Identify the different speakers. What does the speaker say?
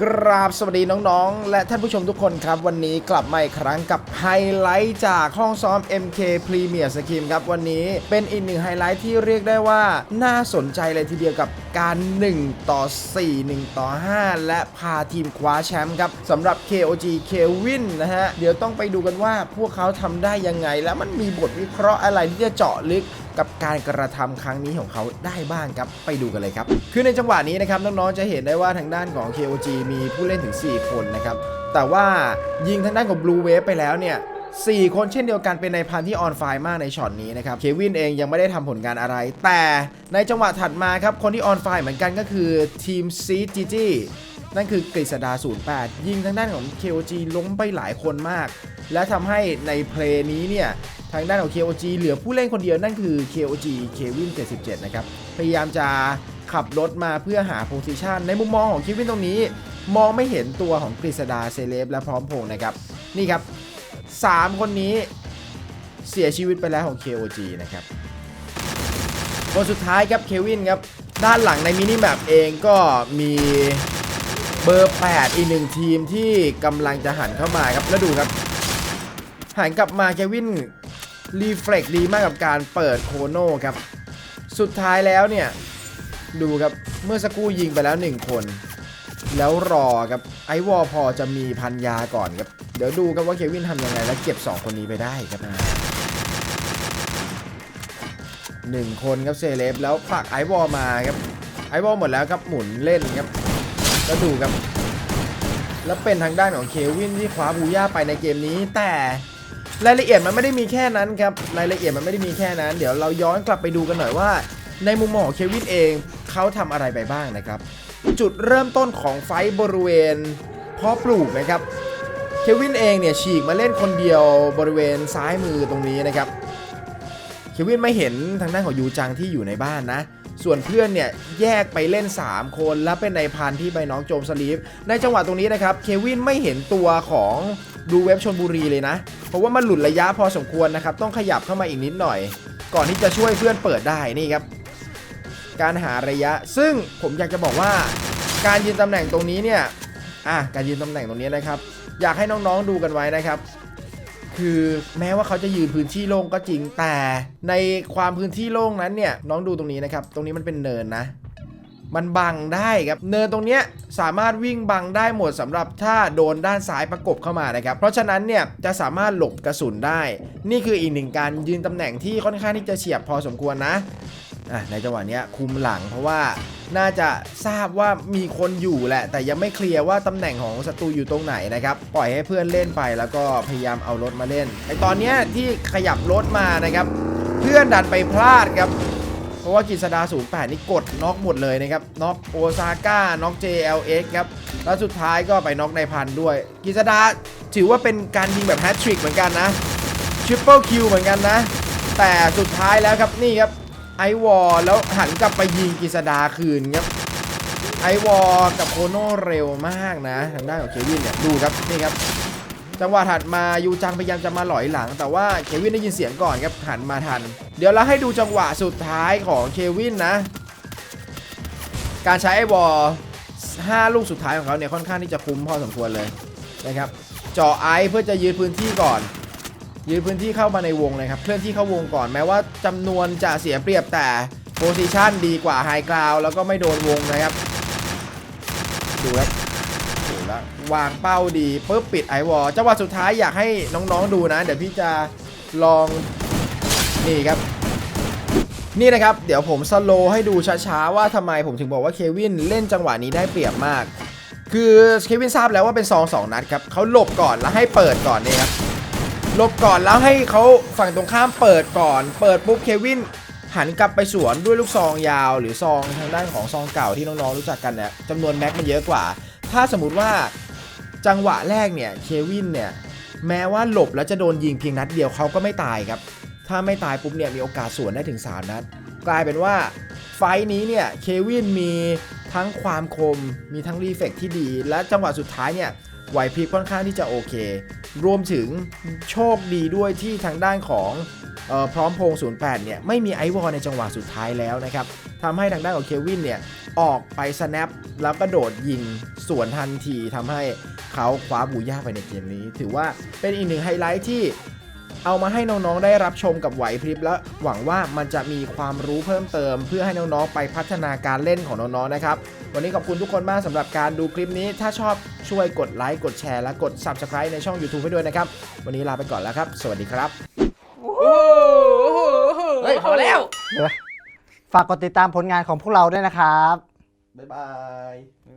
Speaker 1: กราบสวัสดีน้องๆ และท่านผู้ชมทุกคนครับ วันนี้กลับมาอีกครั้งกับไฮไลท์จากห้องซ้อม MK Premier Scheme ครับ วันนี้เป็นอีกหนึ่งไฮไลท์ที่เรียกได้ว่าน่าสนใจเลยทีเดียวกับการ 1 ต่อ 4 1 ต่อ 5 และพาทีมคว้าแชมป์ครับสำหรับ KOG Kevin นะฮะ เดี๋ยวต้องไปดูกันว่าพวกเขาทำได้ยังไง และมันมีบทวิเคราะห์อะไรที่จะเจาะลึก กับการกระทำครั้งนี้ของเขาได้บ้างครับไปดูกันเลยครับ คือในจังหวะนี้นะครับน้องๆจะเห็นได้ว่าทางด้านของ KOG มีผู้เล่นถึง 4 คนนะครับแต่ว่ายิงทางด้านของ Blue Wave ไปแล้วเนี่ย4 คนเช่นเดียวกันเป็นในพันที่ออนไฟมากในช็อตนี้นะครับเควินเองยังไม่ได้ทำผลงานอะไร แต่ในจังหวะถัดมาครับคนที่ออนไฟเหมือนกันก็คือทีมซีจีจีนั่นคือกฤษดา 08 ยิงทางด้านของ KOG ล้มไปหลายคนมาก และทำให้ในเพลย์นี้เนี่ย ทางด้านของ KOG เหลือผู้เล่นคนเดียวนั่นคือ KOG เควิน77 นะครับ พยายามจะขับรถมาเพื่อหาโพซิชันในมุมมองของเควินตรงนี้ มองไม่เห็นตัวของกฤษดาเซเลบและพร้อมพงนะครับ นี่ครับ 3 คนนี้เสียชีวิตไปแล้วของ KOG นะครับคนสุดท้ายครับเควินครับ ด้านหลังในมินิแมปเองก็มีเบอร์ 8 อีกหนึ่งทีมที่กำลังจะหันเข้ามาครับ แล้วดูครับ หันกลับมาเควิน รีเฟล็กดีมากกับการเปิดโคโน่ครับ สุดท้ายแล้วเนี่ย ดูครับเมื่อสักครู่ยิงไปแล้ว 1 คน แล้วรอครับไอวอลพอจะมีพันยาก่อนครับ เดี๋ยวดูครับว่าเควินทำยังไงแล้วเก็บ 2 คนนี้ไปได้ครับหนึ่งคนครับเซเลบแล้วปักไอวอลมาครับไอวอลหมดแล้วครับหมุนเล่นครับแล้วดูครับ แล้วเป็นทางด้านของเควินที่คว้าบูย่าไปในเกมนี้แต่ รายละเอียดมันไม่ได้มีแค่นั้นครับรายละเอียดมันไม่ได้มีแค่นั้น เดี๋ยวเราย้อนกลับไปดูกันหน่อยว่า ในมุมมองของเควินเองเขาทำอะไรไปบ้างนะครับ จุดเริ่มต้นของไฟบริเวณเพาะปลูกนะครับเควินเองเนี่ยฉีกมาเล่นคนเดียวบริเวณซ้ายมือตรงนี้นะครับเควินไม่เห็นทางด้านของยูจังที่อยู่ในบ้านนะ ส่วนเพื่อนเนี่ยแยกไปเล่น 3 คนและเป็นในพันที่ใบน้องโจมสลีฟในจังหวะตรงนี้นะครับเควินไม่เห็นตัวของดูเว็บชนบุรีเลยนะ เพราะว่ามันหลุดระยะพอสมควรนะครับ ต้องขยับเข้ามาอีกนิดหน่อย ก่อนที่จะช่วยเพื่อนเปิดได้นี่ครับ การหาระยะ ซึ่งผมอยากจะบอกว่า การยืนตำแหน่งตรงนี้เนี่ยอะการยืนตำแหน่งตรงนี้นะครับ อยากให้น้องๆดูกันไว้นะครับ คือแม้ว่าเขาจะยืนพื้นที่โล่งก็จริงแต่ในความพื้นที่โล่งนั้นเนี่ยน้องดูตรงนี้นะครับ ตรงนี้มันเป็นเนินนะมันบังได้ครับ เนินตรงเนี้ยสามารถวิ่งบังได้หมดสำหรับถ้าโดนด้านซ้ายประกบเข้ามานะครับ เพราะฉะนั้นเนี่ยจะสามารถหลบกระสุนได้ นี่คืออีกหนึ่งการยืนตำแหน่งที่ค่อนข้างที่จะเฉียบพอสมควรนะ อะในจังหวะเนี้ยคุมหลังเพราะว่าน่าจะทราบว่ามีคนอยู่แหละ แต่ยังไม่เคลียร์ว่าตำแหน่งของศัตรูอยู่ตรงไหนนะครับ ปล่อยให้เพื่อนเล่นไปแล้วก็พยายามเอารถมาเล่นไอตอนเนี้ยที่ขยับรถมานะครับ เพื่อนดันไปพลาดครับ เพราะว่ากิษดาสูง8นี่กดน็อกหมดเลยนะครับน็อกโอซาก้าน็อก JLX ครับแล้วสุดท้ายก็ไปน็อกในพันด้วย กิษดาถือว่าเป็นการยิงแบบแฮตทริกเหมือนกันนะทริปเปิลคิวเหมือนกันนะ แต่สุดท้ายแล้วครับนี่ครับ ไอวอลแล้วหันกลับไปยิงกิษดาคืนครับไอวอลกับโคโน่เร็วมากนะทางด้านของเควินเนี่ยดูครับนี่ครับ จังหวะถัดมายูจังพยายามจะมาหลอยหลัง แต่ว่าเควินได้ยินเสียงก่อนครับหันมาทัน เดี๋ยวเราให้ดูจังหวะสุดท้ายของเควินนะ การใช้ไอวอล5ลูกสุดท้ายของเขาเนี่ยค่อนข้างที่จะคุ้มพอสมควรเลยนะครับเจาะไอเพื่อจะยืนพื้นที่ก่อน ยืนพื้นที่เข้ามาในวงเลยครับเคลื่อนที่เข้าวงก่อนแม้ว่าจำนวนจะเสียเปรียบแต่โพซิชันดีกว่าไฮกราวแล้วก็ไม่โดนวงนะครับดูครับดูแล้ววางเป้าดีปุ๊บปิดไอวอลจังหวะสุดท้ายอยากให้น้องๆดูนะ เดี๋ยวพี่จะลองนี่ครับ นี่นะครับ เดี๋ยวผมสโลให้ดูช้าๆ ว่าทำไมผมถึงบอกว่าเควินเล่นจังหวะนี้ได้เปรียบมาก คือเควินทราบแล้วว่าเป็นซองสองนัดครับเขาหลบก่อนแล้วให้เปิดก่อนเนี่ยครับ หลบก่อนแล้วให้เขาฝั่งตรงข้ามเปิดก่อน เปิดปุ๊บเควินหันกลับไปสวนด้วยลูกซองยาว หรือซองทางด้านของซองเก่าที่น้องๆรู้จักกันเนี่ยจำนวนแม็กมันเยอะกว่า ถ้าสมมติว่าจังหวะแรกเนี่ยเควินเนี่ยแม้ว่าหลบแล้วจะโดนยิงเพียงนัดเดียวเขาก็ไม่ตายครับ ถ้าไม่ตายปุ๊บเนี่ยมีโอกาสสวนได้ถึง 3 นัด กลายเป็นว่าไฟท์นี้เนี่ยเควินมีทั้งความคมมีทั้งรีเฟกที่ดี และจังหวะสุดท้ายเนี่ยไหวพริบค่อนข้างที่จะโอเค รวมถึงโชคดีด้วยที่ทางด้านของออพร้อมพงศ์08 เนี่ย ไม่มีไอวอลในจังหวะสุดท้ายแล้วนะครับทำให้ทางด้านของเควินเนี่ย ออกไปสแนปแล้วก็โดดยิงสวนทันทีทำให้เขาคว้าบูย่าไปในเกมนี้ ถือว่าเป็นอีกหนึ่งไฮไลท์ที่ เอามาให้น้องๆได้รับชมกับไหวพริบและหวังว่ามันจะมีความรู้เพิ่มเติม เพื่อให้น้องๆไปพัฒนาการเล่นของน้องๆนะครับ วันนี้ขอบคุณทุกคนมากสำหรับการดูคลิปนี้ ถ้าชอบช่วยกดไลค์กดแชร์และกด Subscribe ในช่อง YouTube ให้ด้วยนะครับ วันนี้ลาไปก่อนแล้วครับ สวัสดีครับ
Speaker 2: โอ้โหเฮ้ยพอแล้ว
Speaker 3: ฝากกดติดตามผลงานของพวกเราด้วยนะครับ
Speaker 1: บ๊ายบาย